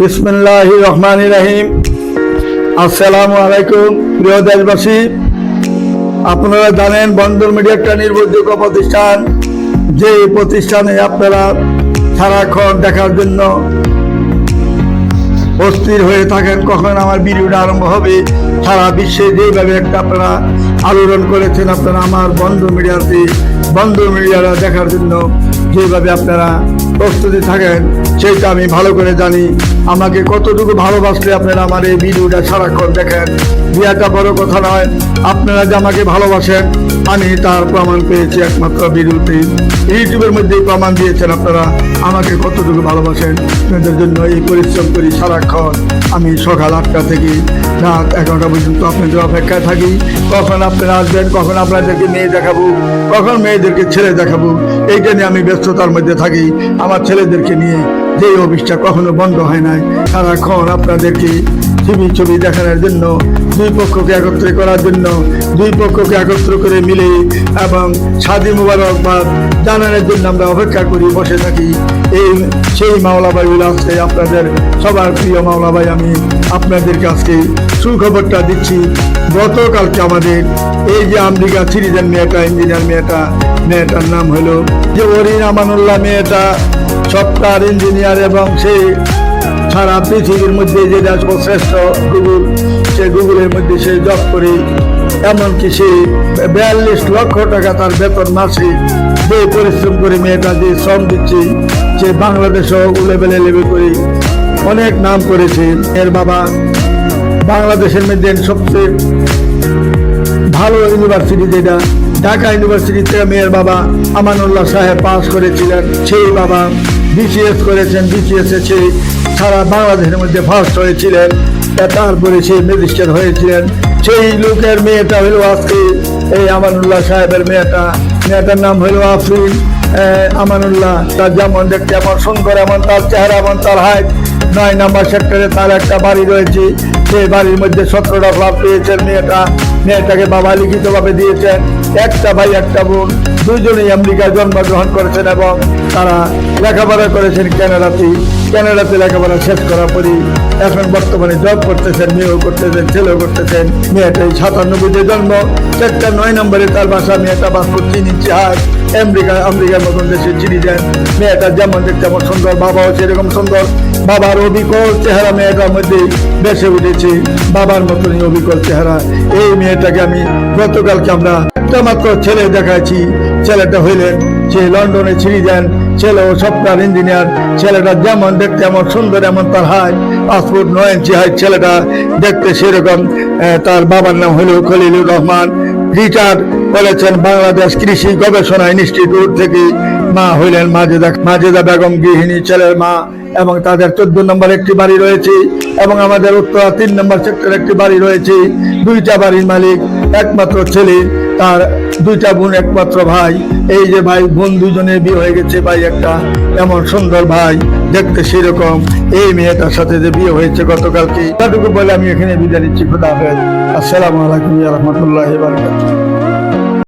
বিসমুল্লাহ রহমান রাহিম আসসালামু আলাইকুম প্রিয় দেশবাসী। আপনারা জানেন বন্দর মিডিয়া একটা নির্ভরযোগ্য প্রতিষ্ঠান। যে প্রতিষ্ঠানে আপনারা সারাক্ষণ দেখার জন্য অস্থির হয়ে থাকেন, কখন আমার ভিডিওটা আরম্ভ হবে। সারা বিশ্বে যেভাবে একটা আপনারা আলোড়ন করেছেন, আপনারা আমার বন্ধ মিডিয়াতে বন্ধ মিডিয়ারা দেখার জন্য যেভাবে আপনারা প্রস্তুতি থাকেন সেটা আমি ভালো করে জানি। আমাকে কতটুকু ভালোবাসলে আপনারা আমার এই ভিডিওটা সারাক্ষণ দেখেন। বিয়াটা বড় কথা নয়, আপনারা যে আমাকে ভালোবাসেন, আমি তার প্রমাণ পেয়েছি একমাত্র ভিডিওতে ইউটিউবের মধ্যেই প্রমাণ দিয়েছেন আপনারা আমাকে কতটুকু ভালোবাসেন। আপনাদের জন্য এই পরিশ্রম করি সারাক্ষণ। আমি সকাল আটটা থেকে রাত এগারোটা পর্যন্ত আপনাদের অপেক্ষায় থাকি। কখন আপনারা আসবেন, কখন আপনাদেরকে মেয়ে দেখাবো, কখন মেয়েদেরকে ছেলে দেখাবো, এইটা নিয়ে আমি ব্যস্ততার মধ্যে থাকি। আমার ছেলেদেরকে নিয়ে যে অফিসটা কখনো বন্ধ হয় নাই। সারাক্ষণ আপনাদেরকে ছবি ছবি দেখানোর জন্য, দুই পক্ষকে একত্রে করার জন্য, দুই পক্ষকে একত্র করে মিলে এবং স্বাধী মুবারকবাদ জানানোর জন্য আমরা অপেক্ষা করি, বসে থাকি। এই সেই মাওলাবাইগুলো আজকে আপনাদের সবার প্রিয় মাওলাবাই আমি আপনাদেরকে আজকে সুখবরটা দিচ্ছি। গতকালকে আমাদের এই যে আমেরিকা সিরিজের মেয়েটা, ইঞ্জিনিয়ার মেয়েটা, মেয়েটার নাম হলো যে অরিন আমানুল্লাহ মেয়েটা। সফটওয়্যার ইঞ্জিনিয়ার এবং সেই সারা পৃথিবীর মধ্যে যেটা শ্রেষ্ঠ গুগল সে গুগলের মধ্যে সে জব করে। এমনকি সে বিয়াল্লিশ লক্ষ টাকা তার বেতন মাসে যে পরিশ্রম করে মেয়েটা যে শ্রম দিচ্ছে, সে বাংলাদেশও লেভেলে লেভেল করে অনেক নাম করেছে। এর বাবা বাংলাদেশের মধ্যে সবচেয়ে ভালো ইউনিভার্সিটি যেটা ঢাকা ইউনিভার্সিটি থেকে মেয়ের বাবা আমানুল্লাহ সাহেব পাস করেছিলেন। সেই বাবা বিসিএস করেছেন বিসিএস এ সে সারা বাংলাদেশের মধ্যে ফার্স্ট হয়েছিলেন। তারপরে সে ম্যাজিস্ট্রেট হয়েছিলেন। সেই লোকের মেয়েটা হলো আজকে এই আমানুল্লাহ সাহেবের মেয়েটা। মেয়েটার নাম হলো আফরিন। আমানুল্লাহ, তার যেমন দেখতে এমন সুন্দর এমন, তার চেহারা এমন, তার হাইট নয় নম্বর সেক্টরে তার একটা বাড়ি রয়েছে। সেই বাড়ির মধ্যে সতেরোটা ফ্ল্যাট পেয়েছেন মেয়েটা। মেয়েটাকে বাবা লিখিতভাবে দিয়েছেন। একটা ভাই, একটা বোন। দুজনেই আমেরিকায় জন্মগ্রহণ করেছেন এবং তারা লেখাপড়া করেছেন ক্যানাডাতে ক্যানাডাতে লেখাপড়া শেষ করার পরই এখন বর্তমানে জব করতেছেন, মেয়েও করতেছেন, ছেলেও করতেছেন। মেয়েটাই সাতান্নব্বইতে জন্ম। সেক্টর নয় নম্বরে তার বাসা, মেয়েটা পাসপোর্ট তিন ইঞ্চি হাত। আমেরিকা আমেরিকার মতন দেশে চিনি দেন। মেয়েটা যেমন দেখতে যেমন সুন্দর, বাবাও সেরকম সুন্দর। বাবার অবিকল চেহারা মেয়েটার মধ্যে বেসে উঠেছে। বাবার মতনই অবিকল চেহারা। এই মেয়েটাকে আমি গতকালকে আমরা একটা ছেলে দেখাচ্ছি ছেলেটা হইলেন সে লন্ডনে দেন ছেলে ও সফটওয়্যার ইঞ্জিনিয়ার। ছেলেটা যেমন দেখতে এমন সুন্দর এমন তার হাইট পাসপোর্ট নয় ইঞ্চি হাইট ছেলেটা দেখতে সেরকম। তার বাবার নাম হলো খলিলুর রহমান। রিটার্ড করেছেন বাংলাদেশ কৃষি গবেষণা ইনস্টিটিউট থেকে। মা হইলেন মাজেদা মাজেদা বেগম গৃহিণী ছেলের মা। এবং তাদের চোদ্দ নম্বর একটি বাড়ি রয়েছে এবং আমাদের উত্তরা তিন নম্বর সেক্টর একটি বাড়ি রয়েছে। দুইটা বাড়ির মালিক একমাত্র ছেলে, তার দুইটা বোন একমাত্র ভাই। এই যে ভাই, বোন দুজনে বিয়ে হয়ে গেছে ভাই একটা। এমন সুন্দর ভাই, দেখতে সেরকম। এই মেয়েটার সাথে যে বিয়ে হয়েছে গতকালকে তাটুকু বলে আমি এখানে বিদায় নিচ্ছি। খুদা হাফেজ। আসসালামু আলাইকুম রহমতুল্লাহ